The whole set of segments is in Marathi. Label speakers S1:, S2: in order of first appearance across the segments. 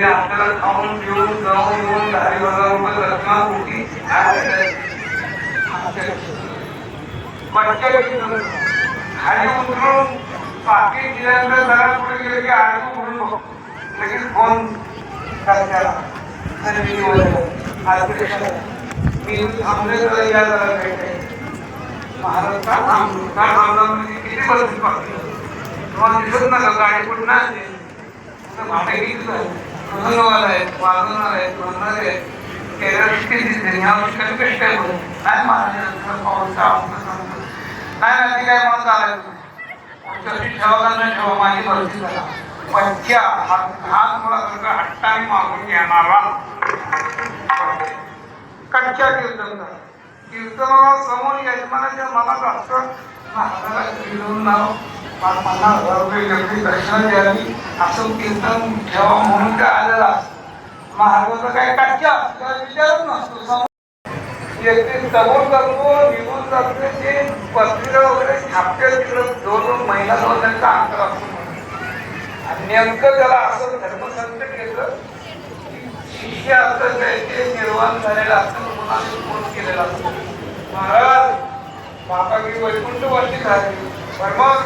S1: त्यांनी आपल्याला खाऊन पिऊन जाऊन येऊन दहा हजार रुपये रचना होती खाली उतरून पाकिट दिल्यानंतर जरा पुढे गेले की आडू उडून लगेच फोन मी मी या जरा महाराज काय म्हणजे किती बस पाकिट तुम्हाला दिसत नका गाडी कुठं नाही भाडे घेतलं प्रसंगवाला आहेत वाजवणार आहेत म्हणणार आहे केल्या किती दिसते ह्या वर्षी कमी कशी काय बरं नाही महाराजांचा पाऊस आमचं सांगतो नाही नाही काय मला चालायचं आमच्याशी ठेवा का नाही ठेवा माझी परिस्थिती झाला पंच्या हात मुळासारखा हट्टाने मागून येणारा कच्च्या कीर्तनचा कीर्तनाला समोर यजमानाच्या मनात असतं महाराजाला कीर्तन नाव पाच पन्नास हजार रुपये व्यक्ती दक्षिणा द्यावी असं कीर्तन ठेवा म्हणून काय आलेलं असतं. महाराजाचं काय काटक्या असतं विचारच नसतो समोर व्यक्ती समोर जातो निघून जातो ते पत्रिका वगैरे छापते तिकडं दोन दोन महिना दोन त्यांचा अंतर असतो आणि नेमकं त्याला असं धर्मसंत केलं शिष्य असतं ते निर्माण झालेलं असतं मुलांनी फोन केलेला असतो. महाराज बाबागी वैकुंठ वरती झाली. पण मग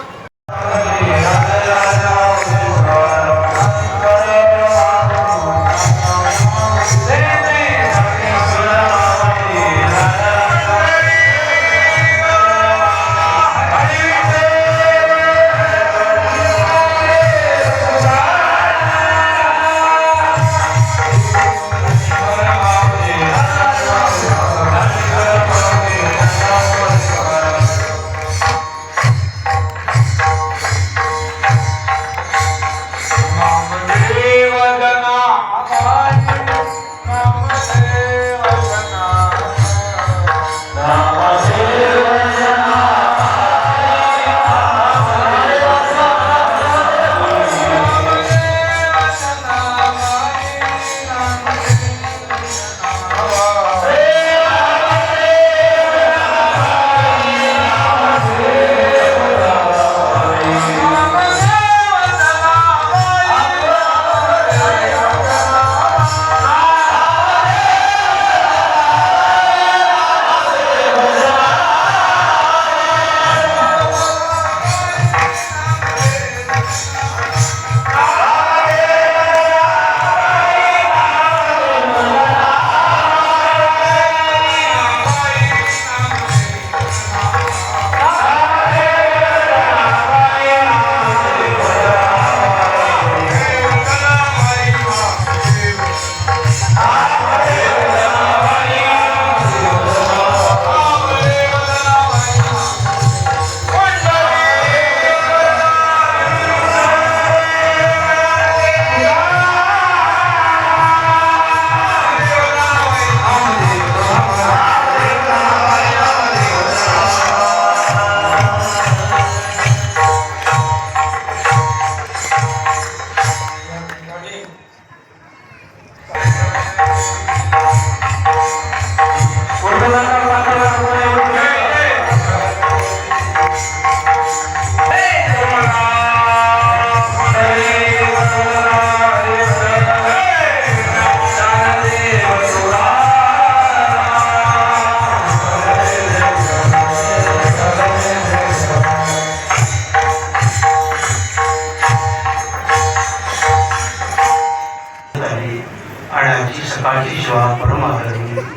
S2: सकाळची शिवा परमादरणी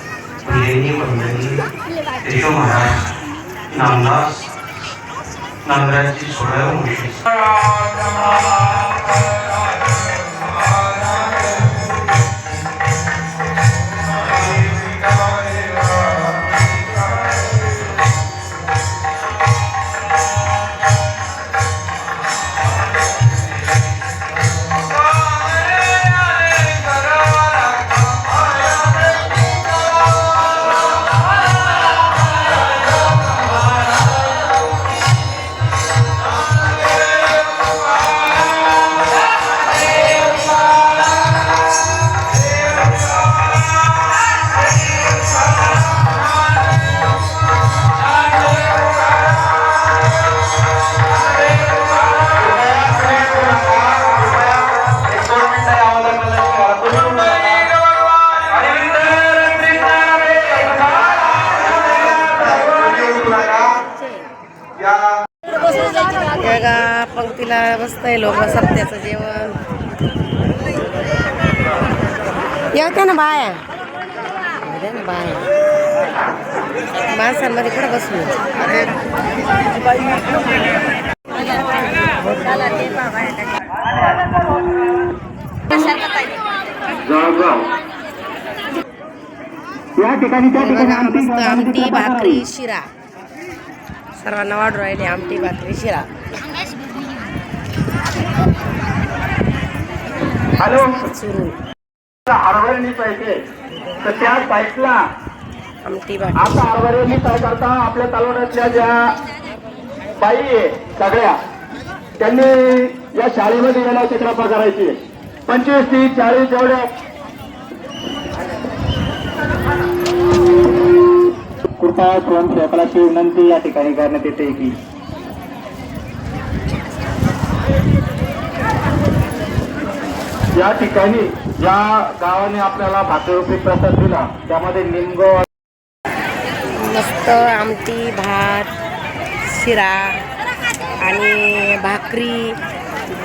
S2: पुजेनी मंडळी केशव महाराज नामदास नागराजची सोळा या
S1: पंक्तीला
S3: बसतंय लोक सप्त्याचं जेवण. येते ना बाया. ना बाया. माणसांमध्ये कुठं बसू?
S4: या ठिकाणी आमटी
S3: भाकरी शिरा. सर्वांना वाढू राहिले आमटी भाकरी शिरा.
S4: हॅलो.
S3: सुरू.
S4: हरभऱ्यानी पाहिजे. तर त्या साईटला
S3: आमटी भाकरी.
S4: आता हरभऱ्यानी काय करता आपल्या तालुक्यातल्या ज्या बाई आहे सगळ्या त्यांनी या शाळेमध्ये गेल्या चित्रपा करायची पंचवीस तीस चाळीस जेवढ्या कृपया स्वयंसेवकाची विनंती या ठिकाणी करण्यात येते की? या ठिकाणी ज्या गावाने आपल्याला भाकररूपी प्रसाद दिला. त्यामध्ये निमगो
S3: मस्त आमटी भात शिरा आणि भाकरी.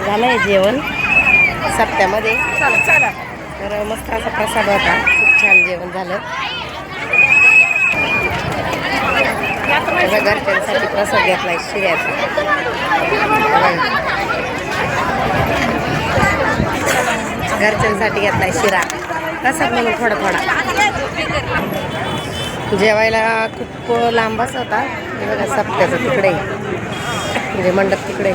S3: झालं आहे जेवण सप्त्यामध्ये. तर मस्त असा प्रसाद होता. खूप छान जेवण झालं. घरच्यांसाठी प्रसाद घेतलाय शिऱ्याचा घरच्यांसाठी घेतलाय शिरा. प्रसाद म्हणून थोडा थोडा. जेवायला खूप लांबच होता. बघा सप्त्याचं तिकडे. म्हणजे मंडप तिकडे.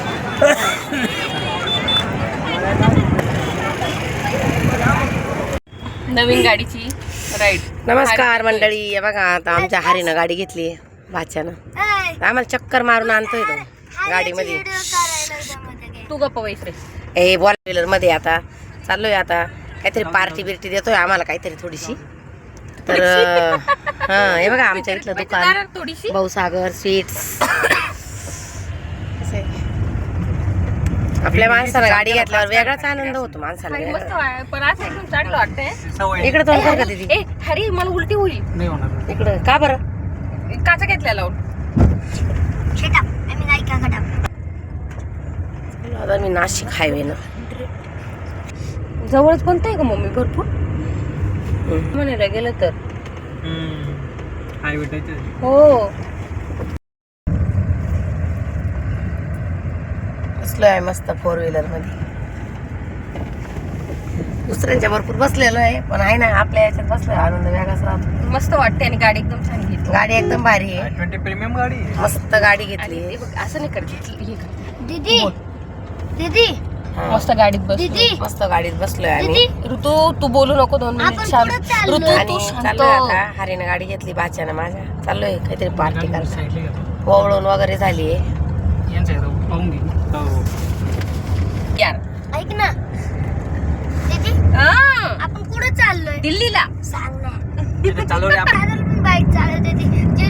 S5: नवीन गाडीची राईड
S3: नमस्कार मंडळी. बघा आता आमच्या हरीनं गाडी घेतली. भाच्यानं आम्हाला चक्कर मारून आणतोय तो गाडीमध्ये.
S5: तू गप्प वैसे
S3: ए बॉल व्हीलरमध्ये आता. चाललोय आता. काहीतरी पार्टी बिर्टी देतोय आम्हाला काहीतरी थोडीशी. तर हा हे बघा आमच्या इथलं दुकान.
S5: थोडीशी?
S3: भाऊसागर स्वीट्स. आपल्या माणसाला गाडी घेतल्यावर वेगळाच आनंद होतो माणसाला.
S5: आणि मस्त
S3: वेगळा.
S5: वा- पण असं एकदम चांगलं वाटतंय.
S3: इकडे तोंड कर का दीदी?
S5: ए हरी मला उलटी होईल.
S3: इकडं. का बरं?
S5: काचा घेतल्या लावून?
S3: आता मी नाशिक हायवे ना.
S5: जवळच कोणतं आहे का मम्मी? भरपूर? म्हणायला गेलं तर. हो.
S3: बसलोय आहे मस्त फोर व्हीलरमध्ये. दुसऱ्यांच्या भरपूर बसलेलो आहे. पण आहे ना आपल्या याच्यात बसलोय आनंद वेगळाच राहतो.
S5: मस्त वाटते आणि गाडी एकदम छान घेतली.
S3: गाडी एकदम भारी आहे.
S4: प्रीमियम गाडी
S3: मस्त गाडी
S5: आणि
S3: घेतली
S5: बघ, असं नाही करत हे कर.
S6: दीदी दीदी.
S3: हा.
S5: मस्त गाडीत बस
S6: दीदी.
S3: मस्त गाडीत बसलोय आम्ही.
S5: ऋतू तू बोलू नको दोन मिनिट.
S6: आपण
S5: शांत? ऋतू
S3: आणि
S5: तू शांत.
S3: चाललोय आता. हरीनं गाडी घेतली बाच्यानं माझ्या. चाललोय काहीतरी पार्टी करायला. ओवळून वगैरे झाली
S5: यार.
S6: ऐक ना. आपण कुठं चाललोय.
S5: दिल्लीला.
S6: सांग ना. चालू बाईक चालवते ती.